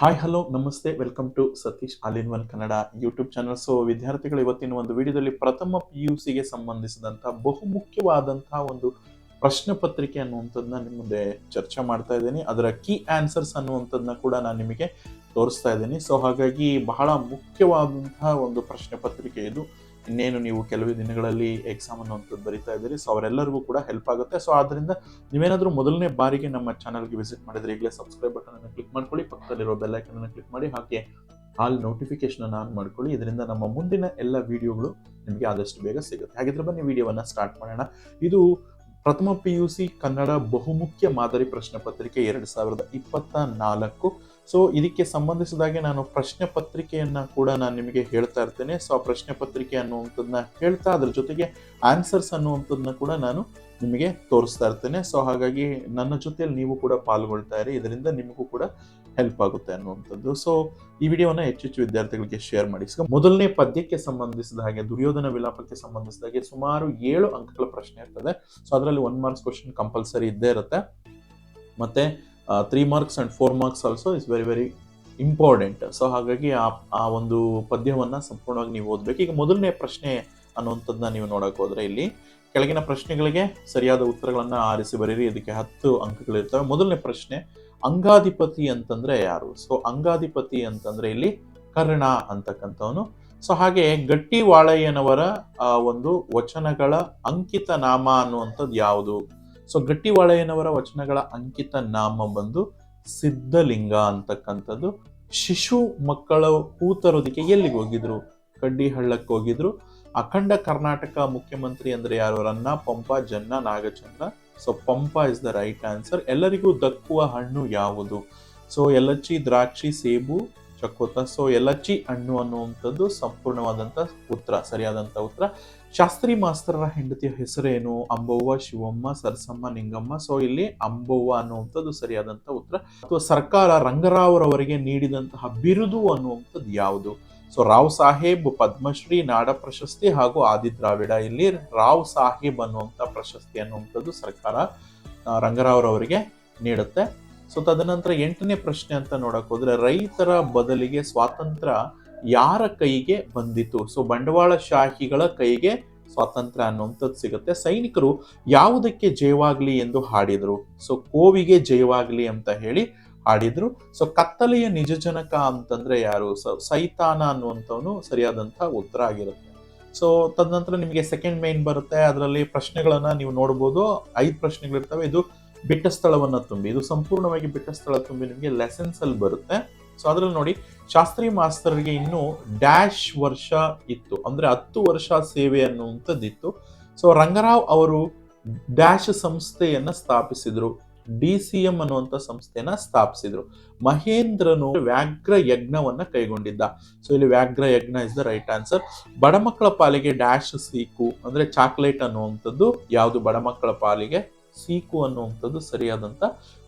Hi hello ನಮಸ್ತೆ welcome to Satish all in one Kannada YouTube channel so ವಿದ್ಯಾರ್ಥಿಗಳು, ಇವತ್ತಿನ ಒಂದು ವಿಡಿಯೋದಲ್ಲಿ ಪ್ರಥಮ ಪಿ ಯು ಸಿಗೆ ಸಂಬಂಧಿಸಿದಂತಹ ಬಹುಮುಖ್ಯವಾದಂತಹ ಒಂದು ಪ್ರಶ್ನೆ ಪತ್ರಿಕೆ ಅನ್ನುವಂಥದ್ದನ್ನ ನಿಮ್ಮ ಮುಂದೆ ಚರ್ಚೆ ಮಾಡ್ತಾ ಇದ್ದೀನಿ. ಅದರ ಕೀ ಆನ್ಸರ್ಸ್ ಅನ್ನುವಂಥದ್ದನ್ನ ಕೂಡ ನಾನು ನಿಮಗೆ ತೋರಿಸ್ತಾ ಇದ್ದೀನಿ. ಸೊ ಹಾಗಾಗಿ ಬಹಳ ಮುಖ್ಯವಾದಂತಹ ಒಂದು ಪ್ರಶ್ನೆ ಪತ್ರಿಕೆ ಇದು. ಇನ್ನೇನು ನೀವು ಕೆಲವೇ ದಿನಗಳಲ್ಲಿ ಎಕ್ಸಾಮ್ ಅನ್ನುವಂಥದ್ದು ಬರಿತಾ ಇದ್ದೀರಿ ಸೊ ಅವರೆಲ್ಲರಿಗೂ ಕೂಡ ಹೆಲ್ಪ್ ಆಗುತ್ತೆ. ಸೊ ಆದ್ದರಿಂದ ನೀವೇನಾದರೂ ಮೊದಲನೇ ಬಾರಿಗೆ ನಮ್ಮ ಚಾನಲ್ಗೆ ವಿಸಿಟ್ ಮಾಡಿದ್ರೆ ಈಗಲೇ ಸಬ್ಸ್ಕ್ರೈಬ್ ಬಟನ್ ಅನ್ನು ಕ್ಲಿಕ್ ಮಾಡ್ಕೊಳ್ಳಿ, ಪಕ್ಕದಲ್ಲಿರೋ ಬೆಲ್ ಐಕನ್ ಅನ್ನು ಕ್ಲಿಕ್ ಮಾಡಿ, ಹಾಗೆ ಆಲ್ ನೋಟಿಫಿಕೇಶನ್ ಅನ್ನು ಆನ್ ಮಾಡ್ಕೊಳ್ಳಿ. ಇದರಿಂದ ನಮ್ಮ ಮುಂದಿನ ಎಲ್ಲ ವಿಡಿಯೋಗಳು ನಿಮಗೆ ಆದಷ್ಟು ಬೇಗ ಸಿಗುತ್ತೆ. ಹಾಗಿದ್ರೆ ಬನ್ನಿ ವಿಡಿಯೋವನ್ನು ಸ್ಟಾರ್ಟ್ ಮಾಡೋಣ. ಇದು ಪ್ರಥಮ ಪಿ ಯು ಸಿ ಕನ್ನಡ ಬಹುಮುಖ್ಯ ಮಾದರಿ ಪ್ರಶ್ನೆ ಪತ್ರಿಕೆ ಎರಡು ಸಾವಿರದ ಇಪ್ಪತ್ತ ನಾಲ್ಕು ಸೊ ಇದಕ್ಕೆ ಸಂಬಂಧಿಸಿದಾಗೆ ನಾನು ಪ್ರಶ್ನೆ ಪತ್ರಿಕೆಯನ್ನು ಕೂಡ ನಾನು ನಿಮಗೆ ಹೇಳ್ತಾ ಇರ್ತೇನೆ. ಸೊ ಆ ಪ್ರಶ್ನೆ ಪತ್ರಿಕೆ ಅನ್ನುವಂಥದ್ದನ್ನ ಹೇಳ್ತಾ ಅದ್ರ ಜೊತೆಗೆ ಆನ್ಸರ್ಸ್ ಅನ್ನುವಂಥದ್ದನ್ನ ಕೂಡ ನಾನು ನಿಮಗೆ ತೋರಿಸ್ತಾ ಇರ್ತೇನೆ. ಸೊ ಹಾಗಾಗಿ ನನ್ನ ಜೊತೆಯಲ್ಲಿ ನೀವು ಕೂಡ ಪಾಲ್ಗೊಳ್ತಾ ಇರಿ. ಇದರಿಂದ ನಿಮಗೂ ಕೂಡ ಹೆಲ್ಪ್ ಆಗುತ್ತೆ ಅನ್ನುವಂಥದ್ದು. ಸೊ ಈ ವಿಡಿಯೋನ ಹೆಚ್ಚು ಹೆಚ್ಚು ವಿದ್ಯಾರ್ಥಿಗಳಿಗೆ ಶೇರ್ ಮಾಡಿ. ಸೊ ಮೊದಲನೇ ಪದ್ಯಕ್ಕೆ ಸಂಬಂಧಿಸಿದ ಹಾಗೆ, ದುರ್ಯೋಧನ ವಿಲಾಪಕ್ಕೆ ಸಂಬಂಧಿಸಿದ ಹಾಗೆ ಸುಮಾರು ಏಳು ಅಂಕಗಳ ಪ್ರಶ್ನೆ ಇರ್ತದೆ. ಸೊ ಅದರಲ್ಲಿ ಒನ್ ಮಾರ್ಕ್ಸ್ ಕ್ವಶನ್ ಕಂಪಲ್ಸರಿ ಇದ್ದೇ ಇರುತ್ತೆ. ಮತ್ತೆ three marks and four marks also is very very important so ಹಾಗಾಗಿ ಆ ಆ ಒಂದು ಪದ್ಯವನ್ನು ಸಂಪೂರ್ಣವಾಗಿ ನೀವು ಓದಬೇಕು. ಈಗ ಮೊದಲನೇ ಪ್ರಶ್ನೆ ಅನ್ನುವಂಥದ್ದನ್ನ ನೀವು ನೋಡೋಕೆ ಹೋದರೆ ಇಲ್ಲಿ ಕೆಳಗಿನ ಪ್ರಶ್ನೆಗಳಿಗೆ ಸರಿಯಾದ ಉತ್ತರಗಳನ್ನು ಆರಿಸಿ ಬರೀರಿ. ಇದಕ್ಕೆ ಹತ್ತು ಅಂಕಗಳಿರ್ತವೆ. ಮೊದಲನೇ ಪ್ರಶ್ನೆ, ಅಂಗಾಧಿಪತಿ ಅಂತಂದರೆ ಯಾರು? ಸೊ ಅಂಗಾಧಿಪತಿ ಅಂತಂದರೆ ಇಲ್ಲಿ ಕರ್ಣ ಅಂತಕ್ಕಂಥವನು. ಸೊ ಹಾಗೆ ಗಟ್ಟಿ ವಾಳಯ್ಯನವರ ಒಂದು ವಚನಗಳ ಅಂಕಿತ ನಾಮ ಅನ್ನುವಂಥದ್ದು ಯಾವುದು? ಸೊ ಗಟ್ಟಿ ವಾಳಯ್ಯನವರ ವಚನಗಳ ಅಂಕಿತ ನಾಮ ಬಂದು ಸಿದ್ಧಲಿಂಗ ಅಂತಕ್ಕಂಥದ್ದು. ಶಿಶು ಮಕ್ಕಳ ಕೂತರೋದಕ್ಕೆ ಎಲ್ಲಿಗೆ ಹೋಗಿದ್ರು? ಕಡ್ಡಿ ಹಳ್ಳಕ್ಕೆ ಹೋಗಿದ್ರು. ಅಖಂಡ ಕರ್ನಾಟಕ ಮುಖ್ಯಮಂತ್ರಿ ಅಂದ್ರೆ ಯಾರು? Ranna, Pampa, Janna Nagachandra so Pampa is the right answer ಎಲ್ಲರಿಗೂ ದಕ್ಕುವ ಹಣ್ಣು ಯಾವುದು? ಸೊ ಎಲ್ಲಚ್ಚಿ, ದ್ರಾಕ್ಷಿ, ಸೇಬು ಚಕೋತ ಸೊ ಎಲ್ಲಚ್ಚಿ ಹಣ್ಣು ಅನ್ನುವಂಥದ್ದು ಸಂಪೂರ್ಣವಾದಂತ ಉತ್ತರ ಸರಿಯಾದಂತ ಉತ್ತರ. ಶಾಸ್ತ್ರಿ ಮಾಸ್ತರರ ಹೆಂಡತಿಯ ಹೆಸರೇನು? ಅಂಬವ್ವ, ಶಿವಮ್ಮ, ಸರಸಮ್ಮ, ನಿಂಗಮ್ಮ. ಸೊ ಇಲ್ಲಿ ಅಂಬವ್ವ ಅನ್ನುವಂಥದ್ದು ಸರಿಯಾದಂಥ ಉತ್ತರ. ಅಥವಾ ಸರ್ಕಾರ ರಂಗರಾವ್ರವರಿಗೆ ನೀಡಿದಂತಹ ಬಿರುದು ಅನ್ನುವಂಥದ್ದು ಯಾವುದು? ಸೊ ರಾವ್ ಸಾಹೇಬ್, ಪದ್ಮಶ್ರೀ, ನಾಡ ಪ್ರಶಸ್ತಿ ಹಾಗೂ ಆದಿ ದ್ರಾವಿಡ. ಇಲ್ಲಿ ರಾವ್ ಸಾಹೇಬ್ ಅನ್ನುವಂಥ ಪ್ರಶಸ್ತಿ ಅನ್ನುವಂಥದ್ದು ಸರ್ಕಾರ ರಂಗರಾವ್ರವರಿಗೆ ನೀಡುತ್ತೆ. ಸೊ ತದನಂತರ ಎಂಟನೇ ಪ್ರಶ್ನೆ ಅಂತ ನೋಡಕ್ ಹೋದ್ರೆ, ರೈತರ ಬದಲಿಗೆ ಸ್ವಾತಂತ್ರ್ಯ ಯಾರ ಕೈಗೆ ಬಂದಿತು? ಸೊ ಬಂಡವಾಳಶಾಹಿಗಳ ಕೈಗೆ ಸ್ವಾತಂತ್ರ್ಯ ಅನ್ನುವಂಥದ್ದು ಸಿಗುತ್ತೆ. ಸೈನಿಕರು ಯಾವುದಕ್ಕೆ ಜಯವಾಗಲಿ ಎಂದು ಹಾಡಿದರು? ಸೊ ಕೋವಿಗೆ ಜಯವಾಗಲಿ ಅಂತ ಹೇಳಿ ಹಾಡಿದ್ರು. ಸೊ ಕತ್ತಲೆಯ ನಿಜಜನಕ ಅಂತಂದ್ರೆ ಯಾರು? ಸೊ ಸೈತಾನ ಅನ್ನುವಂಥವನು ಸರಿಯಾದಂಥ ಉತ್ತರ ಆಗಿರುತ್ತೆ. ಸೊ ತದನಂತರ ನಿಮಗೆ ಸೆಕೆಂಡ್ ಮೈನ್ ಬರುತ್ತೆ. ಅದರಲ್ಲಿ ಪ್ರಶ್ನೆಗಳನ್ನ ನೀವು ನೋಡ್ಬೋದು. ಐದು ಪ್ರಶ್ನೆಗಳಿರ್ತವೆ. ಇದು ಬಿಟ್ಟ ಸ್ಥಳವನ್ನು ತುಂಬಿ. ಇದು ಸಂಪೂರ್ಣವಾಗಿ ಬಿಟ್ಟ ಸ್ಥಳ ತುಂಬಿ ನಿಮಗೆ ಲೆಸನ್ಸ್ ಅಲ್ಲಿ ಬರುತ್ತೆ. ಸೊ ಅದ್ರಲ್ಲಿ ನೋಡಿ ಶಾಸ್ತ್ರಿ ಮಾಸ್ತರ್ಗೆ ಇನ್ನು ಡ್ಯಾಶ್ ವರ್ಷ ಇತ್ತು. ಅಂದ್ರೆ ಹತ್ತು ವರ್ಷ ಸೇವೆ ಅನ್ನುವಂಥದ್ದಿತ್ತು. ಸೊ ರಂಗರಾವ್ ಅವರು ಡ್ಯಾಶ್ ಸಂಸ್ಥೆಯನ್ನ ಸ್ಥಾಪಿಸಿದ್ರು. ಡಿ ಸಿ ಎಂ ಅನ್ನುವಂಥ ಸಂಸ್ಥೆಯನ್ನ ಸ್ಥಾಪಿಸಿದ್ರು. ಮಹೇಂದ್ರನು ವ್ಯಾಘ್ರ ಯಜ್ಞವನ್ನ ಕೈಗೊಂಡಿದ್ದ. ಸೊ ಇಲ್ಲಿ ವ್ಯಾಘ್ರ ಯಜ್ಞ ಇಸ್ ದ ರೈಟ್ ಆನ್ಸರ್ ಬಡ ಮಕ್ಕಳ ಪಾಲಿಗೆ ಡ್ಯಾಶ್ ಸೀಕು, ಅಂದ್ರೆ ಚಾಕ್ಲೇಟ್ ಅನ್ನುವಂಥದ್ದು ಯಾವುದು ಬಡ ಮಕ್ಕಳ ಪಾಲಿಗೆ? ಸೀಕು ಅನ್ನುವಂಥದ್ದು ಸರಿಯಾದಂತ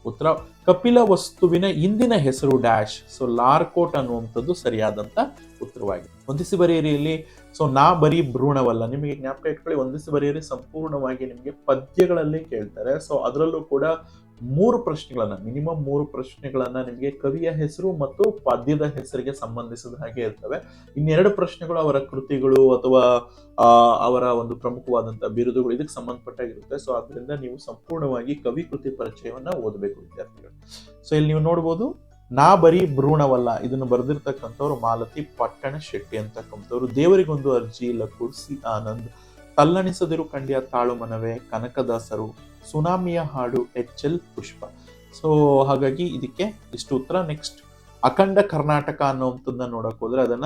ಉತ್ತರ. ಕಪಿಲ ವಸ್ತುವಿನ ಇಂದಿನ ಹೆಸರು ಡ್ಯಾಶ್ ಸೊ ಲಾರ್ಕೋಟ್ ಅನ್ನುವಂಥದ್ದು ಸರಿಯಾದಂತ ಉತ್ತರವಾಗಿದೆ. ಹೊಂದಿಸಿ ಬರೆಯರಿಯಲ್ಲಿ ಸೊ ನಾ ಬರೀ ಭ್ರೂಣವಲ್ಲ. ನಿಮಗೆ ಜ್ಞಾಪಕ ಇಟ್ಕೊಳ್ಳಿ, ಹೊಂದಿಸಿ ಬರೆಯಿರಿ, ಸಂಪೂರ್ಣವಾಗಿ ನಿಮಗೆ ಪದ್ಯಗಳಲ್ಲಿ ಕೇಳ್ತಾರೆ. ಸೊ ಅದರಲ್ಲೂ ಕೂಡ ಮೂರು ಪ್ರಶ್ನೆಗಳನ್ನ ಮಿನಿಮಮ್ ಮೂರು ಪ್ರಶ್ನೆಗಳನ್ನ ನಿಮಗೆ ಕವಿಯ ಹೆಸರು ಮತ್ತು ಪದ್ಯದ ಹೆಸರಿಗೆ ಸಂಬಂಧಿಸಿದ ಹಾಗೆ ಇರ್ತವೆ. ಇನ್ನೆರಡು ಪ್ರಶ್ನೆಗಳು ಅವರ ಕೃತಿಗಳು ಅಥವಾ ಅವರ ಒಂದು ಪ್ರಮುಖವಾದಂತಹ ಬಿರುದುಗಳು ಇದಕ್ಕೆ ಸಂಬಂಧಪಟ್ಟಾಗಿರುತ್ತೆ. ಸೊ ಅದರಿಂದ ನೀವು ಸಂಪೂರ್ಣವಾಗಿ ಕವಿ ಕೃತಿ ಪರಿಚಯವನ್ನ ಓದಬೇಕು, ವಿದ್ಯಾರ್ಥಿಗಳು. ಸೊ ಇಲ್ಲಿ ನೀವು ನೋಡ್ಬೋದು, ನಾ ಬರೀ ಭ್ರೂಣವಲ್ಲ, ಇದನ್ನು ಬರೆದಿರ್ತಕ್ಕಂಥವ್ರು ಮಾಲತಿ ಪಟ್ಟಣ ಶೆಟ್ಟಿ ಅಂತಕ್ಕಂಥವ್ರು ದೇವರಿಗೊಂದು ಅರ್ಜಿ ಲಕುರ್ಸಿ ಆನಂದ್ ತಲ್ಲಣಿಸದಿರು ಕಂಡಿಯ ತಾಳು ಮನವೇ ಕನಕದಾಸರು, ಸುನಾಮಿಯ ಹಾಡು ಎಚ್ ಎಲ್ ಪುಷ್ಪ. ಸೊ ಹಾಗಾಗಿ ಇದಕ್ಕೆ ಇಷ್ಟು ಉತ್ತರ. ನೆಕ್ಸ್ಟ್ ಅಖಂಡ ಕರ್ನಾಟಕ ಅನ್ನುವಂಥದ್ದನ್ನ ನೋಡಕ್ ಹೋದ್ರೆ ಅದನ್ನ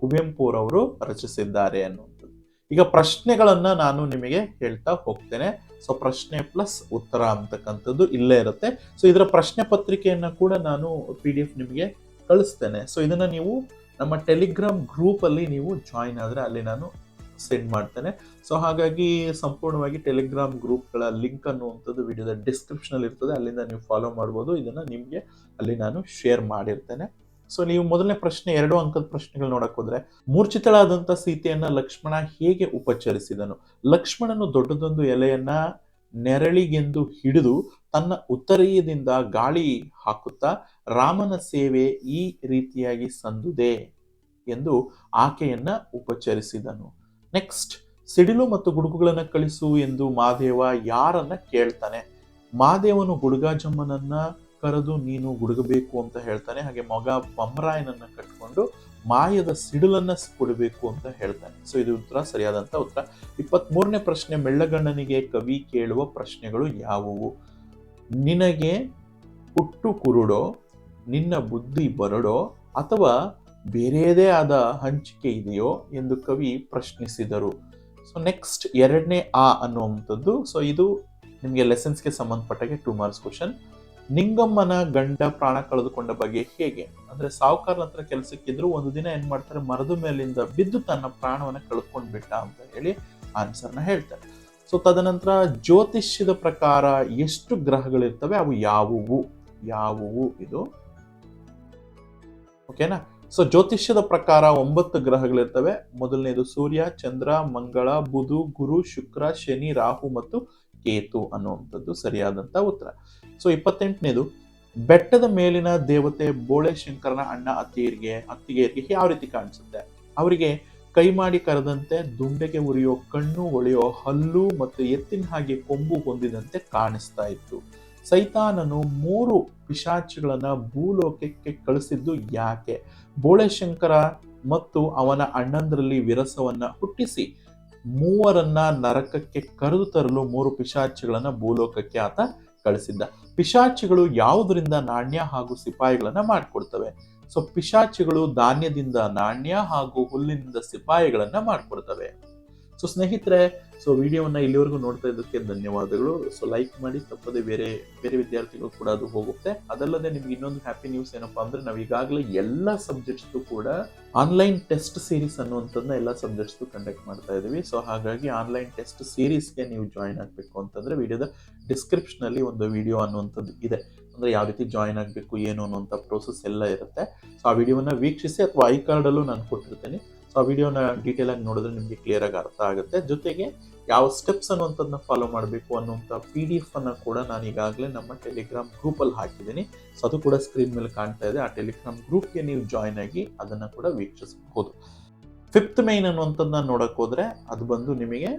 ಕುವೆಂಪುರವರು ರಚಿಸಿದ್ದಾರೆ ಅನ್ನುವಂಥದ್ದು. ಈಗ ಪ್ರಶ್ನೆಗಳನ್ನ ನಾನು ನಿಮಗೆ ಹೇಳ್ತಾ ಹೋಗ್ತೇನೆ. ಸೊ ಪ್ರಶ್ನೆ ಪ್ಲಸ್ ಉತ್ತರ ಅಂತಕ್ಕಂಥದ್ದು ಇಲ್ಲೇ ಇರುತ್ತೆ. ಸೊ ಇದರ ಪ್ರಶ್ನೆ ಪತ್ರಿಕೆಯನ್ನ ಕೂಡ ನಾನು ಪಿ ಡಿ ಎಫ್ ನಿಮಗೆ ಕಳಿಸ್ತೇನೆ. ಸೊ ಇದನ್ನ ನೀವು ನಮ್ಮ ಟೆಲಿಗ್ರಾಮ್ ಗ್ರೂಪ್ ಅಲ್ಲಿ ನೀವು ಜಾಯಿನ್ ಆದ್ರೆ ಅಲ್ಲಿ ನಾನು ಸೆಂಡ್ ಮಾಡ್ತೇನೆ. ಸೊ ಹಾಗಾಗಿ ಸಂಪೂರ್ಣವಾಗಿ ಟೆಲಿಗ್ರಾಮ್ ಗ್ರೂಪ್ಗಳ ಲಿಂಕ್ ಅನ್ನುವಂಥದ್ದು ವಿಡಿಯೋದ ಡಿಸ್ಕ್ರಿಪ್ಷನ್ ಅಲ್ಲಿ ಇರ್ತದೆ. ಅಲ್ಲಿಂದ ನೀವು ಫಾಲೋ ಮಾಡ್ಬೋದು. ಇದನ್ನ ನಿಮಗೆ ಅಲ್ಲಿ ನಾನು ಶೇರ್ ಮಾಡಿರ್ತೇನೆ. ಸೊ ನೀವು ಮೊದಲನೇ ಪ್ರಶ್ನೆ, ಎರಡು ಅಂಕದ ಪ್ರಶ್ನೆಗಳು ನೋಡಕ್ ಹೋದ್ರೆ, ಮೂರ್ಛಿತಳಾದಂತ ಸೀತೆಯನ್ನ ಲಕ್ಷ್ಮಣ ಹೇಗೆ ಉಪಚರಿಸಿದನು? ಲಕ್ಷ್ಮಣನು ದೊಡ್ಡದೊಂದು ಎಲೆಯನ್ನ ನೆರಳಿಗೆಂದು ಹಿಡಿದು ತನ್ನ ಉತ್ತರೀಯದಿಂದ ಗಾಳಿ ಹಾಕುತ್ತಾ, ರಾಮನ ಸೇವೆ ಈ ರೀತಿಯಾಗಿ ಸಂದುದೆ ಎಂದು ಆಕೆಯನ್ನ ಉಪಚರಿಸಿದನು. ನೆಕ್ಸ್ಟ್ ಸಿಡಿಲು ಮತ್ತು ಗುಡುಗುಗಳನ್ನು ಕಳಿಸು ಎಂದು ಮಾದೇವ ಯಾರನ್ನ ಕೇಳ್ತಾನೆ? ಮಾದೇವನು ಗುಡುಗಾಜಮ್ಮನನ್ನ ಕರೆದು ನೀನು ಗುಡುಗಬೇಕು ಅಂತ ಹೇಳ್ತಾನೆ. ಹಾಗೆ ಮಗ ಬಮ್ರಾಯನನ್ನ ಕಟ್ಕೊಂಡು ಮಾಯದ ಸಿಡಿಲನ್ನ ಕೊಡಬೇಕು ಅಂತ ಹೇಳ್ತಾನೆ. ಸೊ, ಇದು ಉತ್ತರ, ಸರಿಯಾದಂತ ಉತ್ತರ. ಇಪ್ಪತ್ತ್ ಮೂರನೇ ಪ್ರಶ್ನೆ, ಮೆಳ್ಳಗಣ್ಣನಿಗೆ ಕವಿ ಕೇಳುವ ಪ್ರಶ್ನೆಗಳು ಯಾವುವು? ನಿನಗೆ ಹುಟ್ಟು ಕುರುಡೋ, ನಿನ್ನ ಬುದ್ಧಿ ಬರಡೋ ಅಥವಾ ಬೇರೆಯದೇ ಆದ ಹಂಚಿಕೆ ಇದೆಯೋ ಎಂದು ಕವಿ ಪ್ರಶ್ನಿಸಿದರು. ಸೊ ನೆಕ್ಸ್ಟ್ ಎರಡನೇ ಆ ಅನ್ನುವಂಥದ್ದು. ಸೊ ಇದು ನಿಮಗೆ ಲೆಸನ್ಸ್ಗೆ ಸಂಬಂಧಪಟ್ಟಾಗೆ ಟೂ ಮಾರ್ಕ್ಸ್ ಕ್ವಶನ್ ನಿಂಗಮ್ಮನ ಗಂಡ ಪ್ರಾಣ ಕಳೆದುಕೊಂಡ ಬಗ್ಗೆ ಹೇಗೆ? ಅಂದ್ರೆ ಸಾವುಕಾರ ಹತ್ರ ಕೆಲಸಕ್ಕಿದ್ರು ಒಂದು ದಿನ ಏನ್ ಮಾಡ್ತಾರೆ? ಮರದ ಮೇಲಿಂದ ಬಿದ್ದು ತನ್ನ ಪ್ರಾಣವನ್ನ ಬಿಟ್ಟ ಅಂತ ಹೇಳಿ ಆನ್ಸರ್ನ ಹೇಳ್ತಾರೆ. ಸೊ ತದನಂತರ ಜ್ಯೋತಿಷ್ಯದ ಪ್ರಕಾರ ಎಷ್ಟು ಗ್ರಹಗಳಿರ್ತವೆ? ಅವು ಯಾವುವು? ಯಾವುವು ಇದು? ಓಕೆನಾ ಸೊ ಜ್ಯೋತಿಷ್ಯದ ಪ್ರಕಾರ ಒಂಬತ್ತು ಗ್ರಹಗಳಿರ್ತವೆ. ಮೊದಲನೇದು ಸೂರ್ಯ, ಚಂದ್ರ, ಮಂಗಳ, ಬುಧು, ಗುರು, ಶುಕ್ರ, ಶನಿ, ರಾಹು ಮತ್ತು ಕೇತು ಅನ್ನುವಂಥದ್ದು ಸರಿಯಾದಂತ ಉತ್ತರ. ಸೊ ಇಪ್ಪತ್ತೆಂಟನೇದು, ಬೆಟ್ಟದ ಮೇಲಿನ ದೇವತೆ ಬೋಳೆ, ಶಂಕರನ ಅಣ್ಣ ಅತ್ತಿಯರಿಗೆ, ಅತ್ತಿಗೆಯರಿಗೆ ಯಾವ ರೀತಿ ಕಾಣಿಸುತ್ತೆ? ಅವರಿಗೆ ಕೈ ಮಾಡಿ ಕರೆದಂತೆ ದುಂಡೆಗೆ ಉರಿಯೋ ಕಣ್ಣು ಒಳೆಯೋ ಹಲ್ಲು ಮತ್ತು ಎತ್ತಿನ ಹಾಗೆ ಕೊಂಬು ಹೊಂದಿದಂತೆ ಕಾಣಿಸ್ತಾ ಇತ್ತು. ಸೈತಾನನು ಮೂರು ಪಿಶಾಚಿಗಳನ್ನು ಭೂಲೋಕಕ್ಕೆ ಕಳಿಸಿದ್ದು ಯಾಕೆ? ಬೋಳೆಶಂಕರ ಮತ್ತು ಅವನ ಅಣ್ಣಂದರಲ್ಲಿ ವಿರಸವನ್ನ ಹುಟ್ಟಿಸಿ, ಮೂವರನ್ನ ನರಕಕ್ಕೆ ಕರೆದು ತರಲು ಮೂರು ಪಿಶಾಚಿಗಳನ್ನ ಭೂಲೋಕಕ್ಕೆ ಆತ ಕಳಿಸಿದ್ದ. ಪಿಶಾಚಿಗಳು ಯಾವುದರಿಂದ ನಾಣ್ಯ ಹಾಗೂ ಸಿಪಾಯಿಗಳನ್ನ ಮಾಡಿಕೊಡ್ತವೆ? ಸೊ, ಪಿಶಾಚಿಗಳು ಧಾನ್ಯದಿಂದ ನಾಣ್ಯ ಹಾಗೂ ಹುಲ್ಲಿನಿಂದ ಸಿಪಾಯಿಗಳನ್ನ ಮಾಡ್ಕೊಡ್ತವೆ. ಸೊ, ಸ್ನೇಹಿತರೆ ಸೊ ವಿಡಿಯೋವನ್ನ ಇಲ್ಲಿವರೆಗೂ ನೋಡ್ತಾ ಇದ್ದಕ್ಕೆ ಧನ್ಯವಾದಗಳು. ಸೊ ಲೈಕ್ ಮಾಡಿ, ತಪ್ಪದೆ ಬೇರೆ ಬೇರೆ ವಿದ್ಯಾರ್ಥಿಗಳು ಕೂಡ ಅದು ಹೋಗುತ್ತೆ. ಅದಲ್ಲದೆ ನಿಮ್ಗೆ ಇನ್ನೊಂದು ಹ್ಯಾಪಿ ನ್ಯೂಸ್ ಏನಪ್ಪಾ ಅಂದ್ರೆ, ನಾವು ಈಗಾಗಲೇ ಎಲ್ಲ ಸಬ್ಜೆಕ್ಟ್ಸ್ ಕೂಡ ಆನ್ಲೈನ್ ಟೆಸ್ಟ್ ಸೀರೀಸ್ ಅನ್ನುವಂಥದ್ದನ್ನ ಎಲ್ಲ ಸಬ್ಜೆಕ್ಟ್ಸ್ ಕಂಡಕ್ಟ್ ಮಾಡ್ತಾ ಇದ್ದೀವಿ. ಸೊ ಹಾಗಾಗಿ ಆನ್ಲೈನ್ ಟೆಸ್ಟ್ ಸೀರೀಸ್ಗೆ ನೀವು ಜಾಯಿನ್ ಆಗಬೇಕು ಅಂತಂದ್ರೆ ವಿಡಿಯೋದ ಡಿಸ್ಕ್ರಿಪ್ಷನ್ ಅಲ್ಲಿ ಒಂದು ವಿಡಿಯೋ ಅನ್ನುವಂಥದ್ದು ಇದೆ. ಅಂದ್ರೆ ಯಾವ ರೀತಿ ಜಾಯಿನ್ ಆಗಬೇಕು, ಏನು ಅನ್ನುವಂಥ ಪ್ರೋಸೆಸ್ ಎಲ್ಲ ಇರುತ್ತೆ. ಸೊ ಆ ವಿಡಿಯೋನ ವೀಕ್ಷಿಸಿ, ಅಥವಾ ಐ ಕಾರ್ಡಲ್ಲೂ ನಾನು ಕೊಟ್ಟಿರ್ತೀನಿ. ಸೊ ವಿಡಿಯೋನ ಡೀಟೇಲ್ ಆಗಿ ನೋಡಿದ್ರೆ ನಿಮಗೆ ಕ್ಲಿಯರ್ ಆಗಿ ಅರ್ಥ ಆಗುತ್ತೆ. ಜೊತೆಗೆ ಯಾವ ಸ್ಟೆಪ್ಸ್ ಅನ್ನುವಂಥದ್ದನ್ನ ಫಾಲೋ ಮಾಡಬೇಕು ಅನ್ನುವಂಥ ಪಿ ಡಿ ಎಫ್ ಅನ್ನು ಕೂಡ ನಾನು ಈಗಾಗಲೇ ನಮ್ಮ ಟೆಲಿಗ್ರಾಮ್ ಗ್ರೂಪಲ್ಲಿ ಹಾಕಿದ್ದೀನಿ. ಸೊ ಅದು ಕೂಡ ಸ್ಕ್ರೀನ್ ಮೇಲೆ ಕಾಣ್ತಾ ಇದೆ. ಆ ಟೆಲಿಗ್ರಾಮ್ ಗ್ರೂಪ್ಗೆ ನೀವು ಜಾಯ್ನ್ ಆಗಿ ಅದನ್ನು ಕೂಡ ವೀಕ್ಷಿಸಬಹುದು. ಫಿಫ್ತ್ ಮೈನ್ ಅನ್ನುವಂಥದ್ದನ್ನ ನೋಡಕ್ಕೆ ಹೋದ್ರೆ ಅದು ಬಂದು ನಿಮಗೆ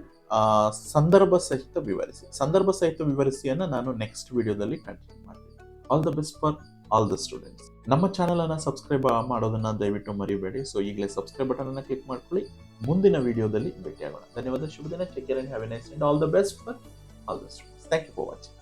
ಸಂದರ್ಭ ಸಹಿತ ವಿವರಿಸಿ. ಸಂದರ್ಭ ಸಹಿತ ವಿವರಿಸಿಯನ್ನು ನಾನು ನೆಕ್ಸ್ಟ್ ವಿಡಿಯೋದಲ್ಲಿ ಕಂಟಿನ್ಯೂ ಮಾಡ್ತೀನಿ. All the best for all the students ನಮ್ಮ ಚಾನಲ್ ಅನ್ನ ಸಬ್ಸ್ಕ್ರೈಬ್ ಮಾಡೋದನ್ನ ದಯವಿಟ್ಟು ಮರಿಬೇಡಿ. ಸೊ ಈಗಲೇ ಸಬ್ಸ್ಕ್ರೈಬ್ ಬಟನ್ ಅನ್ನ ಕ್ಲಿಕ್ ಮಾಡ್ಕೊಳ್ಳಿ. ಮುಂದಿನ ವಿಡಿಯೋದಲ್ಲಿ ಭೇಟಿಯಾಗೋಣ. ಧನ್ಯವಾದ. ಶುಭ ದಿನ. Take care have a nice all the best for all the students thank you for watching